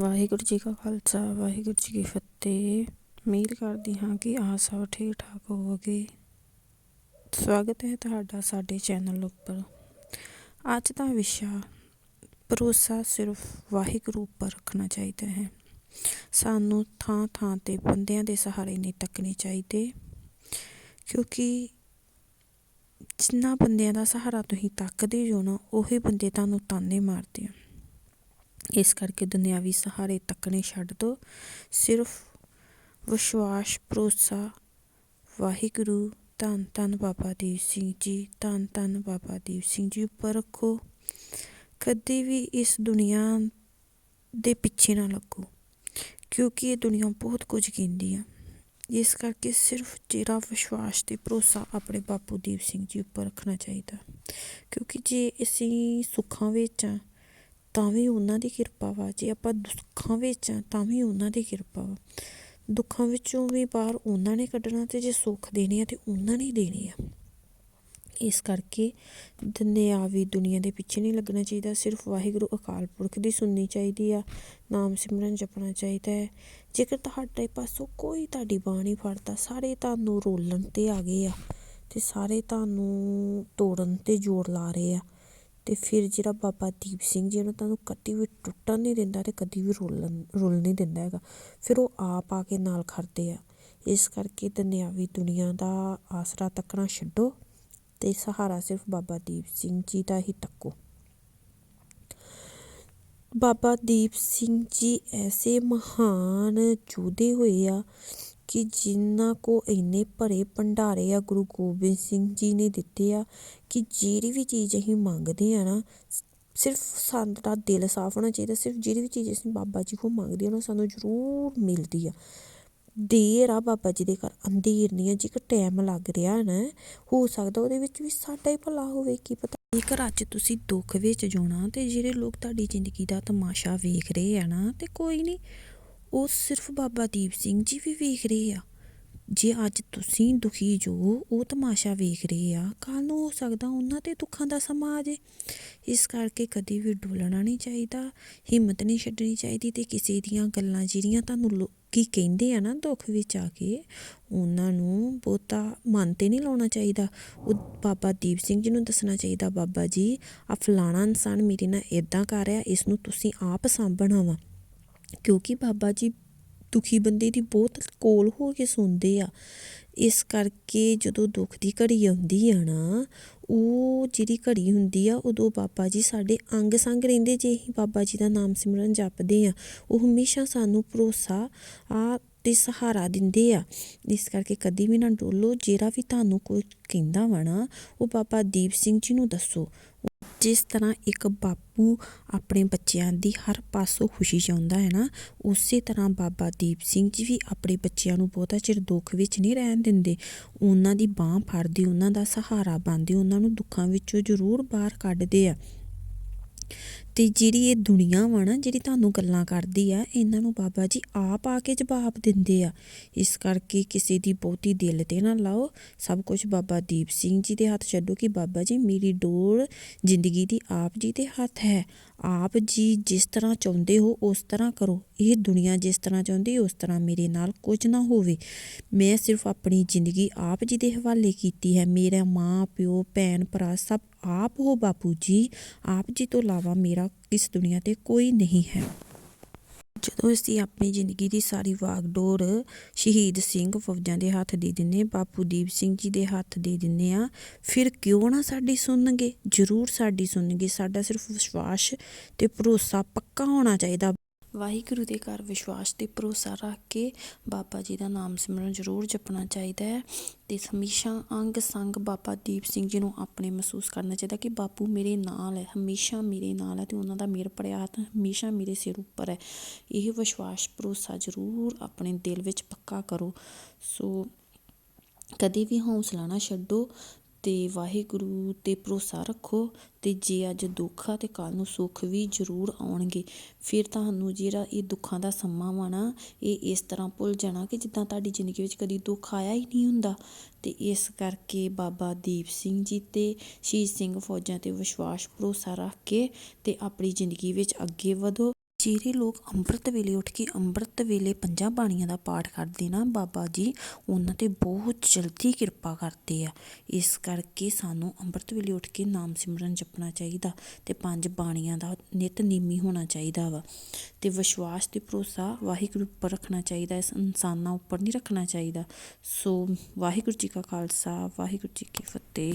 ਵਾਹਿਗੁਰੂ ਜੀ ਕਾ ਖਾਲਸਾ, ਵਾਹਿਗੁਰੂ ਜੀ ਕੀ ਫਤਿਹ। ਉਮੀਦ ਕਰਦੀ ਹਾਂ ਕਿ ਆਪ ਸਭ ਠੀਕ ਠਾਕ ਹੋਵੋਗੇ। ਸਵਾਗਤ ਹੈ ਤੁਹਾਡਾ ਸਾਡੇ ਚੈਨਲ ਉੱਪਰ। ਅੱਜ ਦਾ ਵਿਸ਼ਾ, ਭਰੋਸਾ ਸਿਰਫ ਵਾਹਿਗੁਰੂ ਉੱਪਰ ਰੱਖਣਾ ਚਾਹੀਦਾ ਹੈ। ਸਾਨੂੰ ਥਾਂ ਥਾਂ ਤੇ ਬੰਦਿਆਂ ਦੇ ਸਹਾਰੇ ਨਹੀਂ ਤੱਕਣੇ ਚਾਹੀਦੇ, ਕਿਉਂਕਿ ਜਿੰਨਾ ਬੰਦਿਆਂ ਦਾ ਸਹਾਰਾ ਤੁਸੀਂ ਤੱਕਦੇ ਹੋ ਨਾ, ਉਹੀ ਬੰਦੇ ਤੁਹਾਨੂੰ ਤਾਨੇ ਮਾਰਦੇ ਆ ਇਸ ਕਰਕੇ ਦੁਨਿਆਵੀ ਸਹਾਰੇ ਤੱਕਣੇ ਛੱਡ ਦਿਓ ਸਿਰਫ ਵਿਸ਼ਵਾਸ, ਭਰੋਸਾ, ਵਾਹਿਗੁਰੂ, ਧੰਨ ਧੰਨ ਬਾਬਾ ਦੀਪ ਸਿੰਘ ਜੀ, ਧੰਨ ਧੰਨ ਬਾਬਾ ਦੀਪ ਸਿੰਘ ਜੀ ਉੱਪਰ ਰੱਖੋ। ਕਦੇ ਵੀ ਇਸ ਦੁਨੀਆ ਦੇ ਪਿੱਛੇ ਨਾ ਲੱਗੋ, ਕਿਉਂਕਿ ਇਹ ਦੁਨੀਆ ਬਹੁਤ ਕੁਝ ਕਹਿੰਦੀ ਆ। ਇਸ ਕਰਕੇ ਸਿਰਫ ਚਿਹਰਾ ਵਿਸ਼ਵਾਸ ਤੇ ਭਰੋਸਾ ਆਪਣੇ ਬਾਪੂ ਦੀਪ ਸਿੰਘ ਜੀ ਉੱਪਰ ਰੱਖਣਾ ਚਾਹੀਦਾ, ਕਿਉਂਕਿ ਜੇ ਅਸੀਂ ਸੁੱਖਾਂ ਵਿੱਚ ਆ ਤਾਂ ਵੀ ਉਹਨਾਂ ਦੀ ਕਿਰਪਾ ਵਾ। ਜੇ ਆਪਾਂ ਦੁੱਖਾਂ ਵਿੱਚ ਹਾਂ ਤਾਂ ਵੀ ਉਹਨਾਂ ਦੀ ਕਿਰਪਾ ਵਾ। ਦੁੱਖਾਂ ਵਿੱਚੋਂ ਵੀ ਬਾਹਰ ਉਹਨਾਂ ਨੇ ਕੱਢਣਾ ਤੇ ਜੇ ਸੁੱਖ ਦੇਣੇ ਆ ਤੇ ਉਹਨਾਂ ਨੇ ਦੇਣੇ ਆ। ਇਸ ਕਰਕੇ ਦੁਨਿਆਵੀ ਦੁਨੀਆ ਦੇ ਪਿੱਛੇ ਨਹੀਂ ਲੱਗਣਾ ਚਾਹੀਦਾ। ਸਿਰਫ ਵਾਹਿਗੁਰੂ ਅਕਾਲ ਪੁਰਖ ਦੀ ਸੁਣਨੀ ਚਾਹੀਦੀ ਆ। ਨਾਮ ਸਿਮਰਨ ਜਪਣਾ ਚਾਹੀਦਾ ਹੈ। ਜੇਕਰ ਤੁਹਾਡੇ ਪਾਸੋਂ ਕੋਈ ਤੁਹਾਡੀ ਬਾਣੀ ਫੜਦਾ, ਸਾਰੇ ਤੁਹਾਨੂੰ ਰੋਲਣ ਤੇ ਆ ਗਏ ਆ ਤੇ ਸਾਰੇ ਤੁਹਾਨੂੰ ਤੋੜਨ ਤੇ ਜ਼ੋਰ ਲਾ ਰਹੇ ਆ। ਅਤੇ ਫਿਰ ਜਿਹੜਾ ਬਾਬਾ ਦੀਪ ਸਿੰਘ ਜੀ ਉਹਨੂੰ ਤੁਹਾਨੂੰ ਕਦੀ ਵੀ ਟੁੱਟਣ ਨਹੀਂ ਦਿੰਦਾ ਅਤੇ ਕਦੀ ਵੀ ਰੋਲਣ, ਰੁਲ ਨਹੀਂ ਦਿੰਦਾ ਹੈਗਾ। ਫਿਰ ਉਹ ਆਪ ਆ ਕੇ ਨਾਲ ਖੜਦੇ ਆ। ਇਸ ਕਰਕੇ ਦੁਨਿਆਵੀ ਦੁਨੀਆ ਦਾ ਆਸਰਾ ਤੱਕਣਾ ਛੱਡੋ ਤੇ ਸਹਾਰਾ ਸਿਰਫ ਬਾਬਾ ਦੀਪ ਸਿੰਘ ਜੀ ਦਾ ਹੀ ਤੱਕੋ। ਬਾਬਾ ਦੀਪ ਸਿੰਘ ਜੀ ਐਸੇ ਮਹਾਨ ਯੋਧੇ ਹੋਏ ਆ ਕਿ ਜਿਨ੍ਹਾਂ ਕੋਲ ਇੰਨੇ ਭਰੇ ਭੰਡਾਰੇ ਆ, ਗੁਰੂ ਗੋਬਿੰਦ ਸਿੰਘ ਜੀ ਨੇ ਦਿੱਤੇ ਆ ਕਿ ਜਿਹੜੀ ਵੀ ਚੀਜ਼ ਅਸੀਂ ਮੰਗਦੇ ਆ ਨਾ, ਸਿਰਫ ਸਾਡਾ ਦਿਲ ਸਾਫ਼ ਹੋਣਾ ਚਾਹੀਦਾ, ਸਿਰਫ ਜਿਹੜੀ ਵੀ ਚੀਜ਼ ਅਸੀਂ ਬਾਬਾ ਜੀ ਕੋਲ ਮੰਗਦੇ ਆ ਉਹ ਸਾਨੂੰ ਜ਼ਰੂਰ ਮਿਲਦੀ ਆ। ਦੇਰ ਆ ਬਾਬਾ ਜੀ ਦੇ ਘਰ, ਅੰਧੇਰ ਨਹੀਂ ਆ ਜੇਕਰ ਟਾਈਮ ਲੱਗ ਰਿਹਾ ਨਾ, ਹੋ ਸਕਦਾ ਉਹਦੇ ਵਿੱਚ ਵੀ ਸਾਡਾ ਹੀ ਭਲਾ ਹੋਵੇ, ਕੀ ਪਤਾ। ਜੇਕਰ ਅੱਜ ਤੁਸੀਂ ਦੁੱਖ ਵਿੱਚ ਜਾਣਾ ਤੇ ਜਿਹੜੇ ਲੋਕ ਤੁਹਾਡੀ ਜ਼ਿੰਦਗੀ ਦਾ ਤਮਾਸ਼ਾ ਵੇਖ ਰਹੇ ਆ ਨਾ, ਤੇ ਕੋਈ ਨਹੀਂ ਉਹ ਸਿਰਫ ਬਾਬਾ ਦੀਪ ਸਿੰਘ ਜੀ ਵੀ ਵੇਖ ਰਹੇ ਆ। ਜੇ ਅੱਜ ਤੁਸੀਂ ਦੁਖੀ ਜੋ, ਉਹ ਤਮਾਸ਼ਾ ਵੇਖ ਰਹੇ ਆ ਕੱਲ ਨੂੰ ਹੋ ਸਕਦਾ ਉਹਨਾਂ ਤੇ ਦੁੱਖਾਂ ਦਾ ਸਮਾਂ ਆ ਜੇ ਇਸ ਕਰਕੇ ਕਦੀ ਵੀ ਡੋਲਣਾ ਨਹੀਂ ਚਾਹੀਦਾ, ਹਿੰਮਤ ਨਹੀਂ ਛੱਡਣੀ ਚਾਹੀਦੀ ਤੇ ਕਿਸੇ ਦੀਆਂ ਗੱਲਾਂ ਜਿਹੜੀਆਂ ਤੁਹਾਨੂੰ ਲੋਕੀ ਕਹਿੰਦੇ ਆ ਨਾ ਦੁੱਖ ਵਿੱਚ ਆ ਕੇ, ਉਹਨਾਂ ਨੂੰ ਬਹੁਤਾ ਮਨ ਤੇ ਨਹੀਂ ਲਾਉਣਾ ਚਾਹੀਦਾ। ਉਹ ਬਾਬਾ ਦੀਪ ਸਿੰਘ ਜੀ ਨੂੰ ਦੱਸਣਾ ਚਾਹੀਦਾ, ਬਾਬਾ ਜੀ ਆ ਫਲਾਣਾ ਇਨਸਾਨ ਮੇਰੇ ਨਾਲ ਇਦਾਂ ਕਰ ਰਿਹਾ, ਇਸ ਨੂੰ ਤੁਸੀਂ ਆਪ ਸਾਂਭਣਾ ਵਾ। ਕਿਉਂਕਿ ਬਾਬਾ ਜੀ ਦੁਖੀ ਬੰਦੇ ਦੀ ਬਹੁਤ ਕੋਲ ਹੋ ਕੇ ਸੁਣਦੇ ਆ। ਇਸ ਕਰਕੇ ਜਦੋਂ ਦੁੱਖ ਦੀ ਘੜੀ ਆਉਂਦੀ ਆ ਨਾ, ਉਹ ਜਿਹੜੀ ਘੜੀ ਹੁੰਦੀ ਆ, ਉਦੋਂ ਬਾਬਾ ਜੀ ਸਾਡੇ ਅੰਗ ਸੰਗ ਰਹਿੰਦੇ। ਜੇ ਅਸੀਂ ਬਾਬਾ ਜੀ ਦਾ ਨਾਮ ਸਿਮਰਨ ਜਪਦੇ ਆ, ਉਹ ਹਮੇਸ਼ਾ ਸਾਨੂੰ ਭਰੋਸਾ ਆ ਤੇ ਸਹਾਰਾ ਦਿੰਦੇ ਆ। ਇਸ ਕਰਕੇ ਕਦੀ ਵੀ ਨਾ ਡੋਲੋ। ਜਿਹੜਾ ਵੀ ਤੁਹਾਨੂੰ ਕੋਈ ਕਹਿੰਦਾ ਵਾ ਨਾ, ਉਹ ਬਾਬਾ ਦੀਪ ਸਿੰਘ ਜੀ ਨੂੰ ਦੱਸੋ। ਜਿਸ ਤਰ੍ਹਾਂ ਇੱਕ ਬਾਪੂ ਆਪਣੇ ਬੱਚਿਆਂ ਦੀ ਹਰ ਪਾਸੋਂ ਖੁਸ਼ੀ ਚਾਹੁੰਦਾ ਹੈ ਨਾ, ਉਸੇ ਤਰ੍ਹਾਂ ਬਾਬਾ ਦੀਪ ਸਿੰਘ ਜੀ ਵੀ ਆਪਣੇ ਬੱਚਿਆਂ ਨੂੰ ਬਹੁਤਾ ਚਿਰ ਦੁੱਖ ਵਿੱਚ ਨਹੀਂ ਰਹਿਣ ਦਿੰਦੇ। ਉਹਨਾਂ ਦੀ ਬਾਹ ਫੜਦੇ, ਉਹਨਾਂ ਦਾ ਸਹਾਰਾ ਬਣਦੇ ਉਹਨਾਂ ਨੂੰ ਦੁੱਖਾਂ ਵਿੱਚੋਂ ਜ਼ਰੂਰ ਬਾਹਰ ਕੱਢਦੇ ਆ। ਤੇ ਜਿਹੜੀ ਇਹ ਦੁਨੀਆ ਵਾ ਨਾ, ਜਿਹੜੀ ਤੁਹਾਨੂੰ ਗੱਲਾਂ ਕਰਦੀ ਆ, ਇਹਨਾਂ ਨੂੰ ਬਾਬਾ ਜੀ ਆਪ ਆ ਕੇ ਜਵਾਬ ਦਿੰਦੇ ਆ। ਇਸ ਕਰਕੇ ਕਿਸੇ ਦੀ ਬਹੁਤੀ ਦਿਲ ਤੇ ਨਾ ਲਾਓ। ਸਭ ਕੁਝ ਬਾਬਾ ਦੀਪ ਸਿੰਘ ਜੀ ਦੇ ਹੱਥ ਛੱਡੋ ਕਿ ਬਾਬਾ ਜੀ ਮੇਰੀ ਡੋਰ ਜ਼ਿੰਦਗੀ ਦੀ ਆਪ ਜੀ ਦੇ ਹੱਥ ਹੈ। ਆਪ ਜੀ ਜਿਸ ਤਰ੍ਹਾਂ ਚਾਹੁੰਦੇ ਹੋ, ਉਸ ਤਰ੍ਹਾਂ ਕਰੋ। ਇਹ ਦੁਨੀਆ ਜਿਸ ਤਰ੍ਹਾਂ ਚਾਹੁੰਦੀ, ਉਸ ਤਰ੍ਹਾਂ ਮੇਰੇ ਨਾਲ ਕੁਝ ਨਾ ਹੋਵੇ। ਮੈਂ ਸਿਰਫ ਆਪਣੀ ਜ਼ਿੰਦਗੀ ਆਪ ਜੀ ਦੇ ਹਵਾਲੇ ਕੀਤੀ ਹੈ। ਮੇਰਾ ਮਾਂ, ਪਿਓ ਭੈਣ ਭਰਾ ਸਭ ਆਪ ਹੋ ਬਾਪੂ ਜੀ। ਆਪ ਜੀ ਤੋਂ ਇਲਾਵਾ ਮੇਰਾ ਇਸ ਦੁਨੀਆ ਤੇ ਕੋਈ ਨਹੀਂ ਹੈ। ਜਦੋਂ ਅਸੀਂ ਆਪਣੀ ਜ਼ਿੰਦਗੀ ਦੀ ਸਾਰੀ ਵਾਗਡੋਰ ਸ਼ਹੀਦ ਸਿੰਘ ਫੌਜਾਂ ਦੇ ਹੱਥ ਦੇ ਦਿੰਨੇ ਬਾਪੂ ਦੀਪ ਸਿੰਘ ਜੀ ਦੇ ਹੱਥ ਦੇ ਦਿੰਨੇ ਆ, ਫਿਰ ਕਿਉਂ ਨਾ ਸਾਡੀ ਸੁਣਨਗੇ? ਜ਼ਰੂਰ ਸਾਡੀ ਸੁਣਨਗੇ। ਸਾਡਾ ਸਿਰਫ ਵਿਸ਼ਵਾਸ ਤੇ ਭਰੋਸਾ ਪੱਕਾ ਹੋਣਾ ਚਾਹੀਦਾ। ਵਾਹਿਗੁਰੂ ਦੇ ਘਰ ਵਿਸ਼ਵਾਸ ਤੇ ਭਰੋਸਾ ਰੱਖ ਕੇ ਬਾਬਾ ਜੀ ਦਾ ਨਾਮ ਸਿਮਰਨ ਜ਼ਰੂਰ ਜਪਣਾ ਚਾਹੀਦਾ ਹੈ ਤੇ ਹਮੇਸ਼ਾ ਅੰਗ ਸੰਗ ਬਾਬਾ ਦੀਪ ਸਿੰਘ ਜੀ ਨੂੰ ਆਪਣੇ ਮਹਿਸੂਸ ਕਰਨਾ ਚਾਹੀਦਾ ਕਿ ਬਾਪੂ ਮੇਰੇ ਨਾਲ ਹੈ, ਹਮੇਸ਼ਾ ਮੇਰੇ ਨਾਲ ਹੈ ਤੇ ਉਹਨਾਂ ਦਾ ਮੇਰ ਪੜਿਆ ਹੱਥ ਹਮੇਸ਼ਾ ਮੇਰੇ ਸਿਰ ਉੱਪਰ ਹੈ। ਇਹ ਵਿਸ਼ਵਾਸ, ਭਰੋਸਾ ਜ਼ਰੂਰ ਆਪਣੇ ਦਿਲ ਵਿੱਚ ਪੱਕਾ ਕਰੋ। ਸੋ ਕਦੇ ਵੀ ਹੌਸਲਾ ਨਾ ਛੱਡੋ ਅਤੇ ਵਾਹਿਗੁਰੂ ਤੇ ਭਰੋਸਾ ਰੱਖੋ ਅਤੇ ਜੇ ਅੱਜ ਦੁੱਖ ਆ ਤੇ ਕੱਲ੍ਹ ਨੂੰ ਸੁੱਖ ਵੀ ਜ਼ਰੂਰ ਆਉਣਗੇ। ਫਿਰ ਤੁਹਾਨੂੰ ਜਿਹੜਾ ਇਹ ਦੁੱਖਾਂ ਦਾ ਸਮਾਂ ਵਾ ਨਾ, ਇਹ ਇਸ ਤਰ੍ਹਾਂ ਭੁੱਲ ਜਾਣਾ ਕਿ ਜਿੱਦਾਂ ਤੁਹਾਡੀ ਜ਼ਿੰਦਗੀ ਵਿੱਚ ਕਦੀ ਦੁੱਖ ਆਇਆ ਹੀ ਨਹੀਂ ਹੁੰਦਾ। ਅਤੇ ਇਸ ਕਰਕੇ ਬਾਬਾ ਦੀਪ ਸਿੰਘ ਜੀ ਤੇ ਸ਼ਹੀਦ ਸਿੰਘ ਫੌਜਾਂ ਤੇ ਵਿਸ਼ਵਾਸ, ਭਰੋਸਾ ਰੱਖ ਕੇ ਅਤੇ ਆਪਣੀ ਜ਼ਿੰਦਗੀ ਵਿੱਚ ਅੱਗੇ ਵਧੋ। ਜਿਹੜੇ ਲੋਕ ਅੰਮ੍ਰਿਤ ਵੇਲੇ ਉੱਠ ਕੇ ਅੰਮ੍ਰਿਤ ਵੇਲੇ ਪੰਜਾਂ ਬਾਣੀਆਂ ਦਾ ਪਾਠ ਕਰਦੇ ਨਾ ਬਾਬਾ ਜੀ, ਉਹਨਾਂ 'ਤੇ ਬਹੁਤ ਜਲਦੀ ਕਿਰਪਾ ਕਰਦੇ ਆ। ਇਸ ਕਰਕੇ ਸਾਨੂੰ ਅੰਮ੍ਰਿਤ ਵੇਲੇ ਉੱਠ ਕੇ ਨਾਮ ਸਿਮਰਨ ਜਪਣਾ ਚਾਹੀਦਾ ਅਤੇ ਪੰਜ ਬਾਣੀਆਂ ਦਾ ਨਿਤਨੇਮੀ ਹੋਣਾ ਚਾਹੀਦਾ ਵਾ। ਅਤੇ ਵਿਸ਼ਵਾਸ ਅਤੇ ਭਰੋਸਾ ਵਾਹਿਗੁਰੂ ਉੱਪਰ ਰੱਖਣਾ ਚਾਹੀਦਾ, ਇਸ ਇਨਸਾਨਾਂ ਉੱਪਰ ਨਹੀਂ ਰੱਖਣਾ ਚਾਹੀਦਾ। ਸੋ ਵਾਹਿਗੁਰੂ ਜੀ ਕਾ ਖਾਲਸਾ, ਵਾਹਿਗੁਰੂ ਜੀ ਕੀ ਫਤਿਹ।